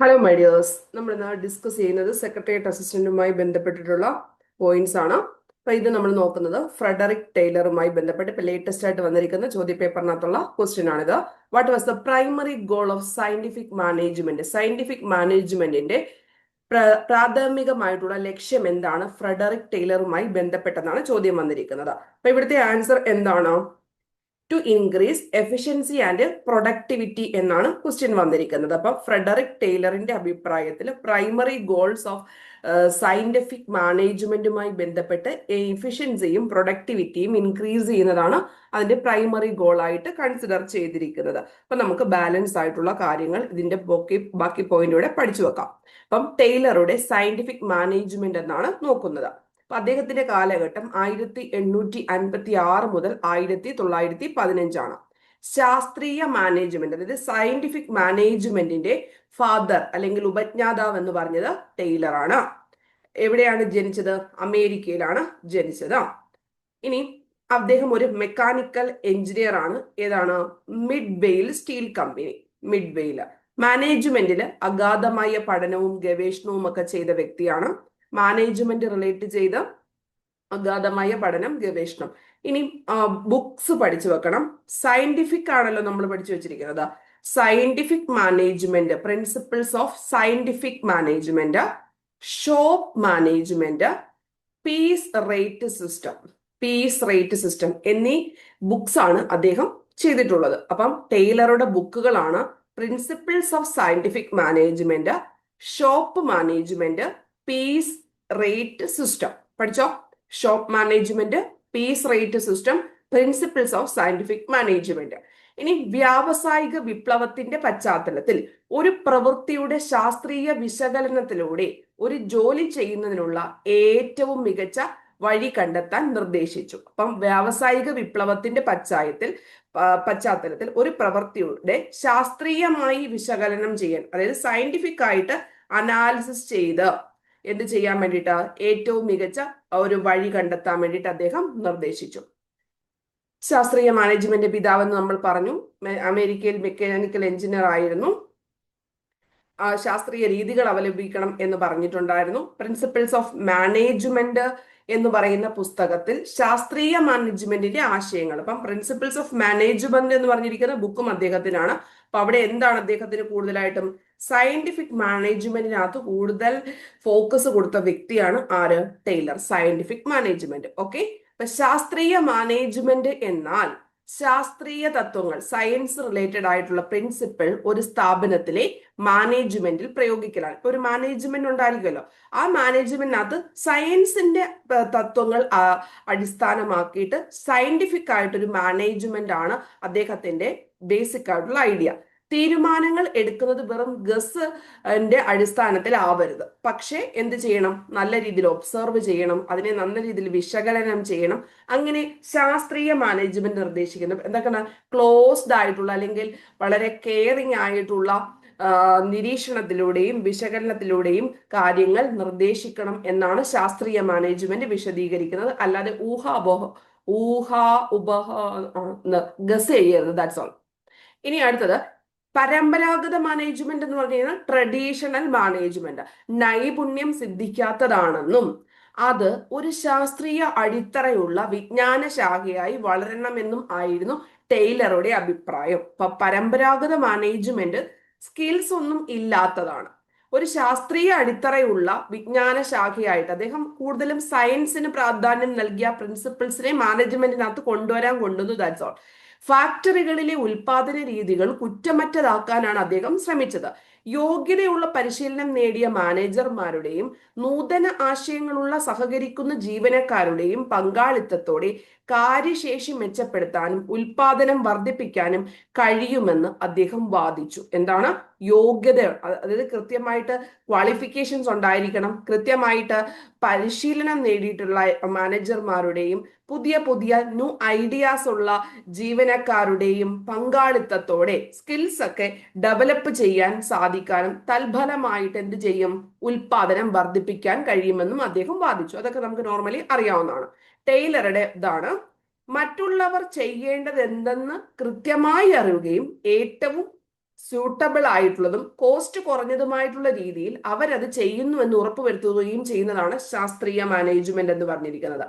Hello my dears നമ്മൾ ഇന്ന് discuss ചെയ്യുന്നത് സെക്രട്ടേറിയറ്റ് അസിസ്റ്റന്റുമായി ബന്ധപ്പെട്ടിട്ടുള്ള പോയിന്റ്സ് ആണ്. അപ്പൊ ഇത് നമ്മൾ നോക്കുന്നത് ഫ്രെഡറിക് ടൈലറുമായി ബന്ധപ്പെട്ട് ഇപ്പൊ ലേറ്റസ്റ്റ് ആയിട്ട് വന്നിരിക്കുന്ന ചോദ്യ പേപ്പറിനകത്തുള്ള ക്വസ്റ്റ്യൻ ആണിത് what was the primary goal of scientific management scientific മാനേജ്മെന്റിന്റെ പ്രാഥമികമായിട്ടുള്ള ലക്ഷ്യം എന്താണ്? ഫ്രെഡറിക് ടൈലറുമായി ബന്ധപ്പെട്ടെന്നാണ് ചോദ്യം വന്നിരിക്കുന്നത്. അപ്പൊ ഇവിടുത്തെ ആൻസർ എന്താണ്? To increase efficiency and productivity എന്നാണ് ക്വസ്റ്റ്യൻ വന്നിരിക്കുന്നത്. അപ്പം ഫ്രെഡറിക് ടൈലറിന്റെ അഭിപ്രായത്തിൽ പ്രൈമറി ഗോൾസ് ഓഫ് സയന്റിഫിക് മാനേജ്മെന്റുമായി ബന്ധപ്പെട്ട് എഫിഷ്യൻസിയും പ്രൊഡക്ടിവിറ്റിയും ഇൻക്രീസ് ചെയ്യുന്നതാണ് അതിന്റെ പ്രൈമറി ഗോൾ ആയിട്ട് കൺസിഡർ ചെയ്തിരിക്കുന്നത്. അപ്പൊ നമുക്ക് ബാലൻസ് ആയിട്ടുള്ള കാര്യങ്ങൾ ഇതിന്റെ ബാക്കി ബാക്കി പഠിച്ചു വെക്കാം. അപ്പം ടൈലറുടെ സയന്റിഫിക് മാനേജ്മെന്റ് എന്നാണ് നോക്കുന്നത്. അപ്പൊ അദ്ദേഹത്തിന്റെ കാലഘട്ടം ആയിരത്തി എണ്ണൂറ്റി അൻപത്തി ആറ് മുതൽ ആയിരത്തി തൊള്ളായിരത്തി പതിനഞ്ചാണ് ശാസ്ത്രീയ മാനേജ്മെന്റ് അതായത് സയന്റിഫിക് മാനേജ്മെന്റിന്റെ ഫാദർ അല്ലെങ്കിൽ ഉപജ്ഞാതാവ് എന്ന് പറഞ്ഞത് ടൈലർ ആണ്. എവിടെയാണ് ജനിച്ചത്? അമേരിക്കയിലാണ് ജനിച്ചത്. ഇനി അദ്ദേഹം ഒരു മെക്കാനിക്കൽ എഞ്ചിനീയർ ആണ്. ഏതാണ്? മിഡ് വെയിൽ സ്റ്റീൽ കമ്പനി മിഡ് വെയിൽ മാനേജ്മെന്റിൽ അഗാധമായ പഠനവും ഗവേഷണവും ഒക്കെ ചെയ്ത വ്യക്തിയാണ് മാനേജ്മെന്റ് റിലേറ്റ് ചെയ്ത് അഗാധമായ പഠനം ഗവേഷണം. ഇനി ബുക്സ് പഠിച്ചു വെക്കണം. സയന്റിഫിക് ആണല്ലോ നമ്മൾ പഠിച്ചു വെച്ചിരിക്കുന്നത്. Scientific management principles of scientific management shop management piece rate system piece rate system എന്നീ ബുക്സ് ആണ് അദ്ദേഹം ചെയ്തിട്ടുള്ളത്. അപ്പം ടൈലറുടെ ബുക്കുകളാണ് principles of scientific management shop management piece rate system പഠിച്ചോ? Shop management piece rate system principles of scientific management ഇനി വ്യാവസായിക വിപ്ലവത്തിന്റെ പശ്ചാത്തലത്തിൽ ഒരു പ്രവൃത്തിയുടെ ശാസ്ത്രീയ വിശകലനത്തിലൂടെ ഒരു ജോലി ചെയ്യുന്നതിനുള്ള ഏറ്റവും മികച്ച വഴി കണ്ടെത്താൻ നിർദ്ദേശിച്ചു. അപ്പം വ്യാവസായിക വിപ്ലവത്തിന്റെ പശ്ചാത്തലത്തിൽ പശ്ചാത്തലത്തിൽ ഒരു പ്രവൃത്തിയുടെ ശാസ്ത്രീയമായി വിശകലനം ചെയ്യാൻ അതായത് സയന്റിഫിക് ആയിട്ട് അനാലിസിസ് ചെയ്ത് എന്ത് ചെയ്യാൻ വേണ്ടിയിട്ട് ഏറ്റവും മികച്ച ഒരു വഴി കണ്ടെത്താൻ വേണ്ടിയിട്ട് അദ്ദേഹം നിർദ്ദേശിച്ചു. ശാസ്ത്രീയ മാനേജ്മെന്റ് പിതാവെന്ന് നമ്മൾ പറഞ്ഞു. അമേരിക്കയിൽ മെക്കാനിക്കൽ എഞ്ചിനീയർ ആയിരുന്നു. ശാസ്ത്രീയ രീതികൾ അവലംബിക്കണം എന്ന് പറഞ്ഞിട്ടുണ്ടായിരുന്നു. പ്രിൻസിപ്പിൾസ് ഓഫ് മാനേജ്മെന്റ് എന്ന് പറയുന്ന പുസ്തകത്തിൽ ശാസ്ത്രീയ മാനേജ്മെന്റിന്റെ ആശയങ്ങൾ. അപ്പം പ്രിൻസിപ്പിൾസ് ഓഫ് മാനേജ്മെന്റ് എന്ന് പറഞ്ഞിരിക്കുന്ന ബുക്കും അദ്ദേഹത്തിനാണ്. അപ്പൊ അവിടെ എന്താണ് അദ്ദേഹത്തിന് കൂടുതലായിട്ടും സയന്റിഫിക് മാനേജ്മെന്റിനകത്ത് കൂടുതൽ ഫോക്കസ് കൊടുത്ത വ്യക്തിയാണ് ആര്? ടൈലർ. സയന്റിഫിക് മാനേജ്മെന്റ് ഓക്കെ അപ്പൊ ശാസ്ത്രീയ മാനേജ്മെന്റ് എന്നാൽ ശാസ്ത്രീയ തത്വങ്ങൾ സയൻസ് റിലേറ്റഡ് ആയിട്ടുള്ള പ്രിൻസിപ്പിൾ ഒരു സ്ഥാപനത്തിലെ മാനേജ്മെന്റിൽ പ്രയോഗിക്കലാണ്. ഇപ്പൊ ഒരു മാനേജ്മെന്റ് ഉണ്ടായിരിക്കുമല്ലോ. ആ മാനേജ്മെന്റിനകത്ത് സയൻസിന്റെ തത്വങ്ങൾ അടിസ്ഥാനമാക്കിയിട്ട് സയന്റിഫിക് ആയിട്ടൊരു മാനേജ്മെന്റ് ആണ് അദ്ദേഹത്തിന്റെ ബേസിക് ആയിട്ടുള്ള ഐഡിയ തീരുമാനങ്ങൾ എടുക്കുന്നത് വെറും ഗസ് അടിസ്ഥാനത്തിൽ ആവരുത് പക്ഷേ എന്ത് ചെയ്യണം? നല്ല രീതിയിൽ ഒബ്സർവ് ചെയ്യണം. അതിനെ നല്ല രീതിയിൽ വിശകലനം ചെയ്യണം. അങ്ങനെ ശാസ്ത്രീയ മാനേജ്മെന്റ് നിർദ്ദേശിക്കുന്നു. എന്തൊക്കെയാണ്? ക്ലോസ്ഡ് ആയിട്ടുള്ള അല്ലെങ്കിൽ വളരെ കെയറിങ് ആയിട്ടുള്ള നിരീക്ഷണത്തിലൂടെയും വിശകലനത്തിലൂടെയും കാര്യങ്ങൾ നിർദ്ദേശിക്കണം എന്നാണ് ശാസ്ത്രീയ മാനേജ്മെന്റ് വിശദീകരിക്കുന്നത്. അല്ലാതെ ഊഹാബോഹ ഊഹാ ഉപഹ ഗസ് ചെയ്യരുത്. ദാറ്റ്സ് ഓൾ ഇനി അടുത്തത് പരമ്പരാഗത മാനേജ്മെന്റ് എന്ന് പറഞ്ഞു കഴിഞ്ഞാൽ ട്രഡീഷണൽ മാനേജ്മെന്റ് നൈപുണ്യം സിദ്ധിക്കാത്തതാണെന്നും അത് ഒരു ശാസ്ത്രീയ അടിത്തറയുള്ള വിജ്ഞാന ശാഖയായി വളരണമെന്നും ആയിരുന്നു ടെയ്ലറുടെ അഭിപ്രായം. ഇപ്പൊ പരമ്പരാഗത മാനേജ്മെന്റ് സ്കിൽസ് ഒന്നും ഇല്ലാത്തതാണ്. ഒരു ശാസ്ത്രീയ അടിത്തറയുള്ള വിജ്ഞാന ശാഖയായിട്ട് അദ്ദേഹം കൂടുതലും സയൻസിന് പ്രാധാന്യം നൽകിയ പ്രിൻസിപ്പിൾസിനെ മാനേജ്മെന്റിനകത്ത് കൊണ്ടുവരാൻ കൊണ്ടുവന്നു ദാറ്റ്സ് ഓൾ ഫാക്ടറികളിലെ ഉൽപാദന രീതികൾ കുറ്റമറ്റതാക്കാനാണ് അദ്ദേഹം ശ്രമിച്ചത്. യോഗ്യതയുള്ള പരിശീലനം നേടിയ മാനേജർമാരുടെയും നൂതന ആശയങ്ങളുള്ള സഹകരിക്കുന്ന ജീവനക്കാരുടെയും പങ്കാളിത്തത്തോടെ കാര്യശേഷി മെച്ചപ്പെടുത്താനും ഉൽപാദനം വർദ്ധിപ്പിക്കാനും കഴിയുമെന്ന് അദ്ദേഹം വാദിച്ചു. എന്താണ്? യോഗ്യത അതായത് കൃത്യമായിട്ട് ക്വാളിഫിക്കേഷൻസ് ഉണ്ടായിരിക്കണം. കൃത്യമായിട്ട് പരിശീലനം നേടിയിട്ടുള്ള മാനേജർമാരുടെയും പുതിയ പുതിയ ന്യൂ ഐഡിയാസ് ഉള്ള ജീവനക്കാരുടെയും പങ്കാളിത്തത്തോടെ സ്കിൽസ് ഒക്കെ ഡെവലപ്പ് ചെയ്യാൻ സാധിക്കാനും തൽഫലമായിട്ട് എന്ത് ചെയ്യും? ഉൽപാദനം വർദ്ധിപ്പിക്കാൻ കഴിയുമെന്നും അദ്ദേഹം വാദിച്ചു. അതൊക്കെ നമുക്ക് നോർമലി അറിയാവുന്നതാണ്. ടൈലറുടെ ഇതാണ്. മറ്റുള്ളവർ ചെയ്യേണ്ടത് എന്തെന്ന് കൃത്യമായി അറിയുകയും ഏറ്റവും സ്യൂട്ടബിൾ ആയിട്ടുള്ളതും കോസ്റ്റ് കുറഞ്ഞതുമായിട്ടുള്ള രീതിയിൽ അവരത് ചെയ്യുന്നു എന്ന് ഉറപ്പുവരുത്തുകയും ചെയ്യുന്നതാണ് ശാസ്ത്രീയ മാനേജ്മെന്റ് എന്ന് പറഞ്ഞിരിക്കുന്നത്.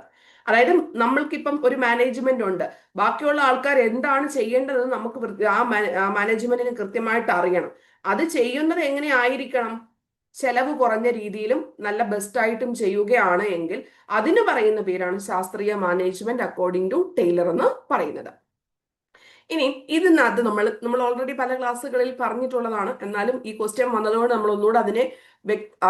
അതായത് നമ്മൾക്കിപ്പം ഒരു മാനേജ്മെന്റ് ഉണ്ട്. ബാക്കിയുള്ള ആൾക്കാർ എന്താണ് ചെയ്യേണ്ടതെന്ന് നമുക്ക് ആ മാനേജ്മെന്റിന് കൃത്യമായിട്ട് അറിയണം. അത് ചെയ്യുന്നത് എങ്ങനെ ആയിരിക്കണം? ചെലവ് കുറഞ്ഞ രീതിയിലും നല്ല ബെസ്റ്റ് ആയിട്ടും ചെയ്യുകയാണ് എങ്കിൽ അതിന് പറയുന്ന പേരാണ് ശാസ്ത്രീയ മാനേജ്മെന്റ് അക്കോർഡിംഗ് ടു ടൈലർ എന്ന് പറയുന്നത്. ഇനി ഇതിനകത്ത് നമ്മൾ നമ്മൾ ഓൾറെഡി പല ക്ലാസ്സുകളിൽ പറഞ്ഞിട്ടുള്ളതാണ്. എന്നാലും ഈ ക്വസ്റ്റ്യൻ വന്നതുകൊണ്ട് നമ്മൾ ഒന്നുകൂടെ അതിനെ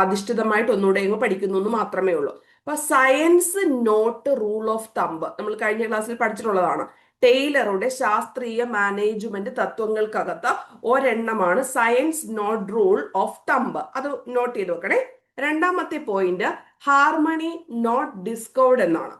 അധിഷ്ഠിതമായിട്ട് ഒന്നുകൂടെ അങ്ങ് പഠിക്കുന്നു എന്ന് മാത്രമേ ഉള്ളൂ. അപ്പൊ science not rule of thumb നമ്മൾ കഴിഞ്ഞ ക്ലാസ്സിൽ പഠിച്ചിട്ടുള്ളതാണ്. ടൈലറുടെ ശാസ്ത്രീയ മാനേജ്മെന്റ് തത്വങ്ങൾക്കകത്ത് ഒരെണ്ണമാണ് science not rule of thumb അത് നോട്ട് ചെയ്ത് വെക്കണേ. രണ്ടാമത്തെ പോയിന്റ് ഹാർമണി നോട്ട് ഡിസ്കോർഡ് എന്നാണ്.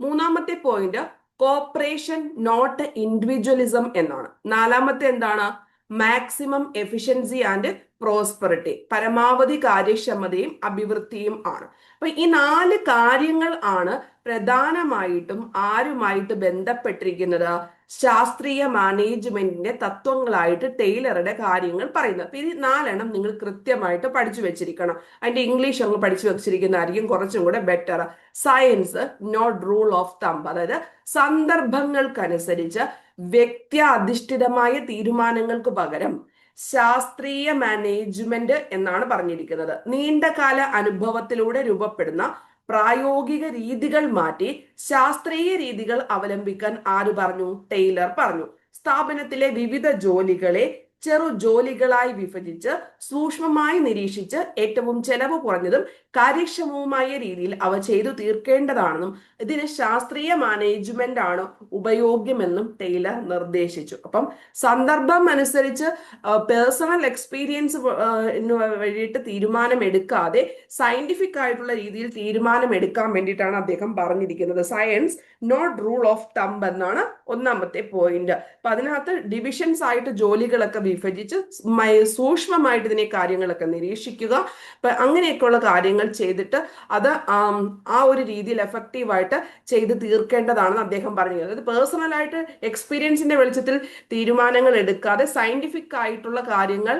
മൂന്നാമത്തെ പോയിന്റ് കോപ്പറേഷൻ നോട്ട് ഇൻഡിവിജ്വലിസം എന്നാണ്. നാലാമത്തെ എന്താണ്? മാക്സിമം എഫിഷ്യൻസി ആൻഡ് പ്രോസ്പെറിറ്റി പരമാവധി കാര്യക്ഷമതയും അഭിവൃദ്ധിയും ആണ്. അപ്പൊ ഈ നാല് കാര്യങ്ങൾ ആണ് പ്രധാനമായിട്ടും ആരുമായിട്ട് ബന്ധപ്പെട്ടിരിക്കുന്നത്? ശാസ്ത്രീയ മാനേജ്മെന്റിന്റെ തത്വങ്ങളായിട്ട് ടൈലറുടെ കാര്യങ്ങൾ പറയുന്നത്. അപ്പൊ ഇത് നാലെണ്ണം നിങ്ങൾ കൃത്യമായിട്ട് പഠിച്ചു വെച്ചിരിക്കണം. അതിന്റെ ഇംഗ്ലീഷ് അങ്ങ് പഠിച്ചു വെച്ചിരിക്കുന്നതായിരിക്കും കുറച്ചും കൂടെ better science not rule of thumb അതായത് സന്ദർഭങ്ങൾക്കനുസരിച്ച് വ്യക്തി അധിഷ്ഠിതമായ തീരുമാനങ്ങൾക്ക് പകരം ശാസ്ത്രീയ മാനേജ്മെന്റ് എന്നാണ് പറഞ്ഞിരിക്കുന്നത്. നീണ്ടകാല അനുഭവത്തിലൂടെ രൂപപ്പെടുന്ന പ്രായോഗിക രീതികൾ മാറ്റി ശാസ്ത്രീയ രീതികൾ അവലംബിക്കാൻ ആര് പറഞ്ഞു? ടൈലർ പറഞ്ഞു. സ്ഥാപനത്തിലെ വിവിധ ജോലികളെ ചെറു ജോലികളായി വിഭജിച്ച് സൂക്ഷ്മമായി നിരീക്ഷിച്ച് ഏറ്റവും ചെലവ് കുറഞ്ഞതും കാര്യക്ഷമവുമായ രീതിയിൽ അവ ചെയ്തു തീർക്കേണ്ടതാണെന്നും ഇതിന് ശാസ്ത്രീയ മാനേജ്മെന്റ് ആണ് ഉപയോഗ്യമെന്നും ടൈലർ നിർദ്ദേശിച്ചു. അപ്പം സന്ദർഭം അനുസരിച്ച് പേഴ്സണൽ എക്സ്പീരിയൻസ് വഴിയിട്ട് തീരുമാനം എടുക്കാതെ സയന്റിഫിക് ആയിട്ടുള്ള രീതിയിൽ തീരുമാനം എടുക്കാൻ വേണ്ടിയിട്ടാണ് അദ്ദേഹം പറഞ്ഞിരിക്കുന്നത്. Science not rule of thumb എന്നാണ് ഒന്നാമത്തെ പോയിന്റ് അപ്പൊ അതിനകത്ത് ഡിവിഷൻസ് ആയിട്ട് ജോലികളൊക്കെ വിഭജിച്ച് സൂക്ഷ്മമായിട്ട് ഇതിനെ കാര്യങ്ങളൊക്കെ നിരീക്ഷിക്കുക. അങ്ങനെയൊക്കെയുള്ള കാര്യങ്ങൾ ചെയ്തിട്ട് അത് ആ ഒരു രീതിയിൽ എഫക്റ്റീവായിട്ട് ചെയ്ത് തീർക്കേണ്ടതാണെന്ന് അദ്ദേഹം പറഞ്ഞു അതായത് പേഴ്സണലായിട്ട് എക്സ്പീരിയൻസിന്റെ വെളിച്ചത്തിൽ തീരുമാനങ്ങൾ എടുക്കാതെ സയന്റിഫിക് ആയിട്ടുള്ള കാര്യങ്ങൾ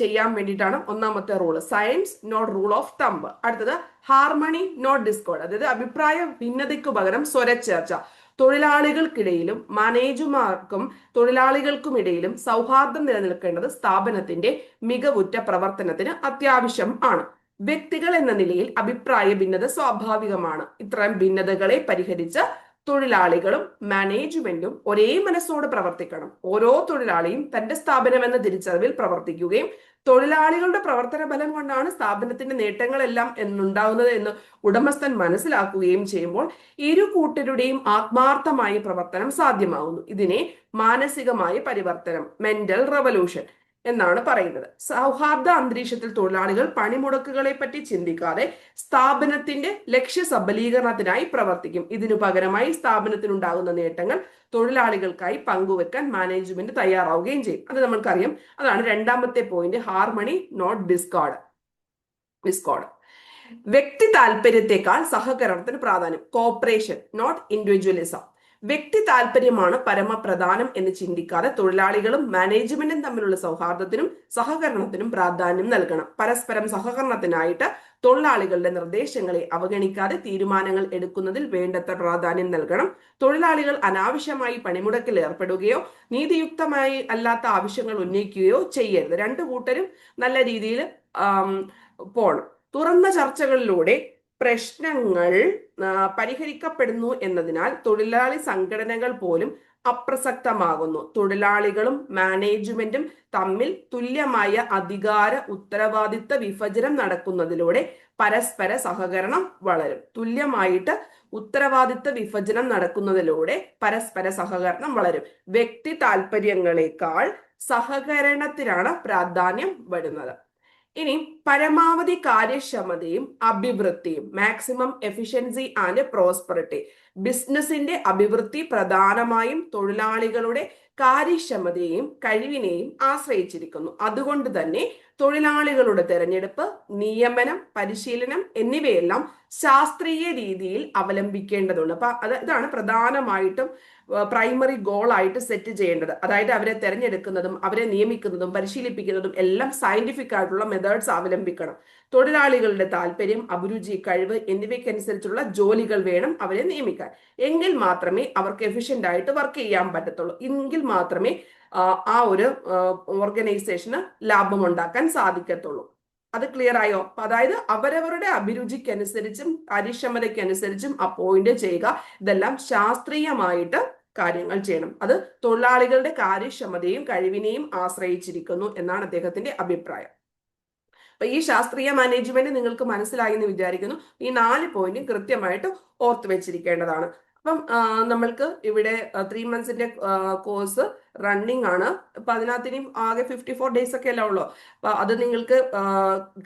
ചെയ്യാൻ വേണ്ടിയിട്ടാണ് ഒന്നാമത്തെ rule science not rule of thumb അടുത്തത് ഹാർമണി നോട്ട് ഡിസ്കോഡ് അതായത് അഭിപ്രായ ഭിന്നതയ്ക്ക് പകരം സ്വരച്ചേർച്ച. തൊഴിലാളികൾക്കിടയിലും മാനേജർമാർക്കും തൊഴിലാളികൾക്കും ഇടയിലും സൗഹാർദ്ദം നിലനിൽക്കേണ്ടത് സ്ഥാപനത്തിന്റെ മികവുറ്റ പ്രവർത്തനത്തിന് അത്യാവശ്യം ആണ്. വ്യക്തികൾ എന്ന നിലയിൽ അഭിപ്രായ ഭിന്നത സ്വാഭാവികമാണ്. ഇത്തരം ഭിന്നതകളെ പരിഹരിച്ച് തൊഴിലാളികളും മാനേജ്മെന്റും ഒരേ മനസ്സോട് പ്രവർത്തിക്കണം. ഓരോ തൊഴിലാളിയും തന്റെ സ്ഥാപനം എന്ന തിരിച്ചറിവിൽ പ്രവർത്തിക്കുകയും തൊഴിലാളികളുടെ പ്രവർത്തന ബലം കൊണ്ടാണ് സ്ഥാപനത്തിന്റെ നേട്ടങ്ങളെല്ലാം എന്നുണ്ടാകുന്നത് എന്ന് ഉടമസ്ഥൻ മനസ്സിലാക്കുകയും ചെയ്യുമ്പോൾ ഇരു കൂട്ടരുടെയും ആത്മാർത്ഥമായ പ്രവർത്തനം സാധ്യമാകുന്നു ഇതിനെ മാനസികമായ പരിവർത്തനം മെന്റൽ റവല്യൂഷൻ എന്നാണ് പറയുന്നത്. സൗഹാർദ്ദ അന്തരീക്ഷത്തിൽ തൊഴിലാളികൾ പണിമുടക്കുകളെ പറ്റി ചിന്തിക്കാതെ സ്ഥാപനത്തിന്റെ ലക്ഷ്യ സബലീകരണത്തിനായി പ്രവർത്തിക്കും. ഇതിനു പകരമായി സ്ഥാപനത്തിനുണ്ടാകുന്ന നേട്ടങ്ങൾ തൊഴിലാളികൾക്കായി പങ്കുവെക്കാൻ മാനേജ്മെന്റ് തയ്യാറാവുകയും ചെയ്യും. അത് നമ്മൾക്കറിയാം. അതാണ് രണ്ടാമത്തെ point harmony not discard discord വ്യക്തി താല്പര്യത്തെക്കാൾ സഹകരണത്തിന് പ്രാധാന്യം. കോപ്പറേഷൻ നോട്ട് ഇൻഡിവിജ്വലിസം വ്യക്തി താല്പര്യമാണ് പരമപ്രധാനം എന്ന് ചിന്തിക്കാതെ തൊഴിലാളികളും മാനേജ്മെന്റും തമ്മിലുള്ള സൗഹാർദ്ദത്തിനും സഹകരണത്തിനും പ്രാധാന്യം നൽകണം. പരസ്പരം സഹകരണത്തിനായിട്ട് തൊഴിലാളികളുടെ നിർദ്ദേശങ്ങളെ അവഗണിക്കാതെ തീരുമാനങ്ങൾ എടുക്കുന്നതിൽ വേണ്ടത്ര പ്രാധാന്യം നൽകണം. തൊഴിലാളികൾ അനാവശ്യമായി പണിമുടക്കിൽ ഏർപ്പെടുകയോ നീതിയുക്തമായി അല്ലാത്ത ആവശ്യങ്ങൾ ഉന്നയിക്കുകയോ ചെയ്യരുത്. രണ്ടു കൂട്ടരും നല്ല രീതിയിൽ പോകണം തുറന്ന ചർച്ചകളിലൂടെ പ്രശ്നങ്ങൾ പരിഹരിക്കപ്പെടുന്നു എന്നതിനാൽ തൊഴിലാളി സംഘടനകൾ പോലും അപ്രസക്തമാകുന്നു. തൊഴിലാളികളും മാനേജ്മെന്റും തമ്മിൽ തുല്യമായ അധികാര ഉത്തരവാദിത്ത വിഭജനം നടക്കുന്നതിലൂടെ പരസ്പര സഹകരണം വളരും. തുല്യമായിട്ട് ഉത്തരവാദിത്ത വിഭജനം നടക്കുന്നതിലൂടെ പരസ്പര സഹകരണം വളരും. വ്യക്തി താല്പര്യങ്ങളെക്കാൾ സഹകരണത്തിനാണ് പ്രാധാന്യം വരുന്നത്. ഇനി പരമാവധി കാര്യക്ഷമതയും അഭിവൃദ്ധിയും മാക്സിമം എഫിഷ്യൻസി ആൻഡ് പ്രോസ്പെറിറ്റി ബിസിനസിന്റെ അഭിവൃദ്ധി പ്രധാനമായും തൊഴിലാളികളുടെ കാര്യക്ഷമതയെയും കഴിവിനെയും ആശ്രയിച്ചിരിക്കുന്നു. അതുകൊണ്ട് തന്നെ തൊഴിലാളികളുടെ തെരഞ്ഞെടുപ്പ് നിയമനം പരിശീലനം എന്നിവയെല്ലാം ശാസ്ത്രീയ രീതിയിൽ അവലംബിക്കേണ്ടതുണ്ട്. അപ്പൊ അത് ഇതാണ് പ്രധാനമായിട്ടും പ്രൈമറി ഗോളായിട്ട് സെറ്റ് ചെയ്യേണ്ടത്. അതായത് അവരെ തെരഞ്ഞെടുക്കുന്നതും അവരെ നിയമിക്കുന്നതും പരിശീലിപ്പിക്കുന്നതും എല്ലാം സയന്റിഫിക് ആയിട്ടുള്ള മെത്തേഡ്സ് അവലംബിക്കണം. തൊഴിലാളികളുടെ താല്പര്യം അഭിരുചി കഴിവ് എന്നിവയ്ക്കനുസരിച്ചുള്ള ജോലികൾ വേണം അവരെ നിയമിക്കാൻ. എങ്കിൽ മാത്രമേ അവർക്ക് എഫിഷ്യന്റ് ആയിട്ട് വർക്ക് ചെയ്യാൻ പറ്റത്തുള്ളൂ. എങ്കിൽ മാത്രമേ ആ, ഒരു ഓർഗനൈസേഷന് ലാഭം ഉണ്ടാക്കാൻ സാധിക്കത്തുള്ളൂ. അത് ക്ലിയർ ആയോ? അതായത് അവരവരുടെ അഭിരുചിക്കനുസരിച്ചും കാര്യക്ഷമതയ്ക്കനുസരിച്ചും അപ്പോയിന്റ് ചെയ്യുക. ഇതെല്ലാം ശാസ്ത്രീയമായിട്ട് കാര്യങ്ങൾ ചെയ്യണം. അത് തൊഴിലാളികളുടെ കാര്യക്ഷമതയും കഴിവിനെയും ആശ്രയിച്ചിരിക്കുന്നു എന്നാണ് അദ്ദേഹത്തിന്റെ അഭിപ്രായം. അപ്പൊ ഈ ശാസ്ത്രീയ മാനേജ്മെന്റ് നിങ്ങൾക്ക് മനസ്സിലായി എന്ന് വിചാരിക്കുന്നു. ഈ നാല് പോയിന്റും കൃത്യമായിട്ട് ഓർത്ത് വെച്ചിരിക്കേണ്ടതാണ്. അപ്പം നമ്മൾക്ക് ഇവിടെ ത്രീ മന്ത്സിന്റെ കോഴ്സ് റണ്ണിങ് ആണ്. അപ്പൊ അതിനകത്ത് ഇനി ആകെ ഫിഫ്റ്റി ഫോർ ഡേയ്സ് ഒക്കെ അല്ലേ ഉള്ളൂ. അപ്പൊ അത് നിങ്ങൾക്ക്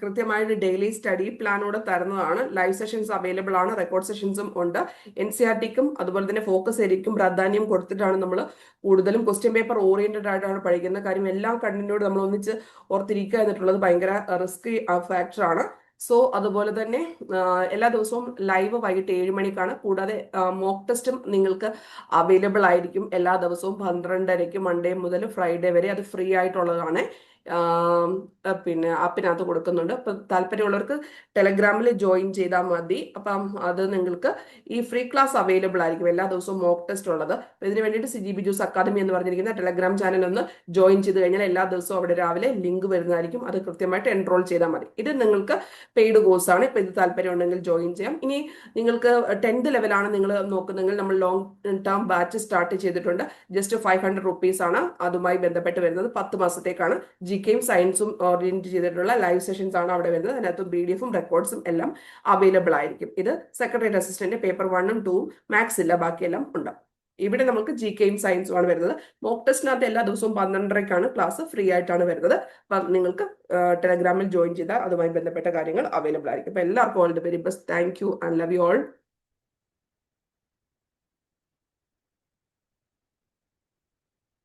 കൃത്യമായൊരു ഡെയിലി സ്റ്റഡി പ്ലാനോടെ തരുന്നതാണ്. ലൈവ് സെഷൻസ് അവൈലബിൾ ആണ്. റെക്കോർഡ് സെഷൻസും ഉണ്ട്. എൻ സി ആർ ടിക്കും അതുപോലെ തന്നെ ഫോക്കസ് ഏരിയക്കും പ്രാധാന്യം കൊടുത്തിട്ടാണ് നമ്മൾ കൂടുതലും ക്വസ്റ്റ്യൻ പേപ്പർ ഓറിയന്റഡ് ആയിട്ടാണ് പഠിക്കുന്നത്. കാര്യം എല്ലാ കണ്ടിന്യൂഡ് നമ്മൾ ഒന്നിച്ച് ഓർത്തിരിക്കുക എന്നിട്ടുള്ളത് ഭയങ്കര റിസ്ക് ഫാക്ടർ ആണ്. സോ അതുപോലെ തന്നെ എല്ലാ ദിവസവും ലൈവ് വൈകിട്ട് ഏഴ് മണിക്കാണ്. കൂടാതെ മോക്ക് ടെസ്റ്റും നിങ്ങൾക്ക് അവൈലബിൾ ആയിരിക്കും. എല്ലാ ദിവസവും പന്ത്രണ്ടരയ്ക്ക് മൺഡേ മുതൽ ഫ്രൈഡേ വരെ അത് ഫ്രീ ആയിട്ടുള്ളതാണ്. പിന്നെ ആപ്പിനകത്ത് കൊടുക്കുന്നുണ്ട്. അപ്പം താല്പര്യമുള്ളവർക്ക് ടെലഗ്രാമിൽ ജോയിൻ ചെയ്താൽ മതി. അപ്പം അത് നിങ്ങൾക്ക് ഈ ഫ്രീ ക്ലാസ് അവൈലബിൾ ആയിരിക്കും. എല്ലാ ദിവസവും മോക്ക് ടെസ്റ്റ് ഉള്ളത്. അപ്പം ഇതിന് വേണ്ടിയിട്ട് C G B juice academy എന്ന് പറഞ്ഞിരിക്കുന്ന ടെലഗ്രാം ചാനൽ ഒന്ന് ജോയിൻ ചെയ്ത് കഴിഞ്ഞാൽ എല്ലാ ദിവസവും അവിടെ രാവിലെ ലിങ്ക് വരുന്നതായിരിക്കും. അത് കൃത്യമായിട്ട് എൻറോൾ ചെയ്താൽ മതി. ഇത് നിങ്ങൾക്ക് പെയ്ഡ് കോഴ്സാണ്. ഇപ്പം ഇത് താല്പര്യം ഉണ്ടെങ്കിൽ ജോയിൻ ചെയ്യാം. ഇനി നിങ്ങൾക്ക് ടെൻത്ത് ലെവലാണ് നിങ്ങൾ നോക്കുന്നതെങ്കിൽ നമ്മൾ ലോങ് ടേം ബാച്ച് സ്റ്റാർട്ട് ചെയ്തിട്ടുണ്ട്. ജസ്റ്റ് ഫൈവ് ഹൺഡ്രഡ് റുപ്പീസ് ആണ് അതുമായി ബന്ധപ്പെട്ട് വരുന്നത്. പത്ത് മാസത്തേക്കാണ് ജി കെയും സയൻസും ഓറിയന്റ് ചെയ്തിട്ടുള്ള ലൈവ് സെഷൻസ് ആണ് അവിടെ വരുന്നത്. അതിനകത്ത് ബി ഡി എഫും റെക്കോർഡ്സും എല്ലാം അവൈലബിൾ ആയിരിക്കും. ഇത് സെക്രട്ടേറിയറ്റ് അസിസ്റ്റന്റ് പേപ്പർ വണ്ണും ടൂവും മാത്സ് ഇല്ല ബാക്കിയെല്ലാം ഉണ്ട്. ഇവിടെ നമുക്ക് ജി കെയും സയൻസും ആണ് വരുന്നത്. മോക്ക് ടെസ്റ്റിനകത്ത് എല്ലാ ദിവസവും പന്ത്രണ്ടരയ്ക്കാണ് ക്ലാസ് ഫ്രീ ആയിട്ടാണ് വരുന്നത്. നിങ്ങൾക്ക് ടെലഗ്രാമിൽ ജോയിൻ ചെയ്താൽ അതുമായി ബന്ധപ്പെട്ട കാര്യങ്ങൾ അവൈലബിൾ ആയിരിക്കും. അപ്പം എല്ലാവർക്കും all the very best thank you and love you all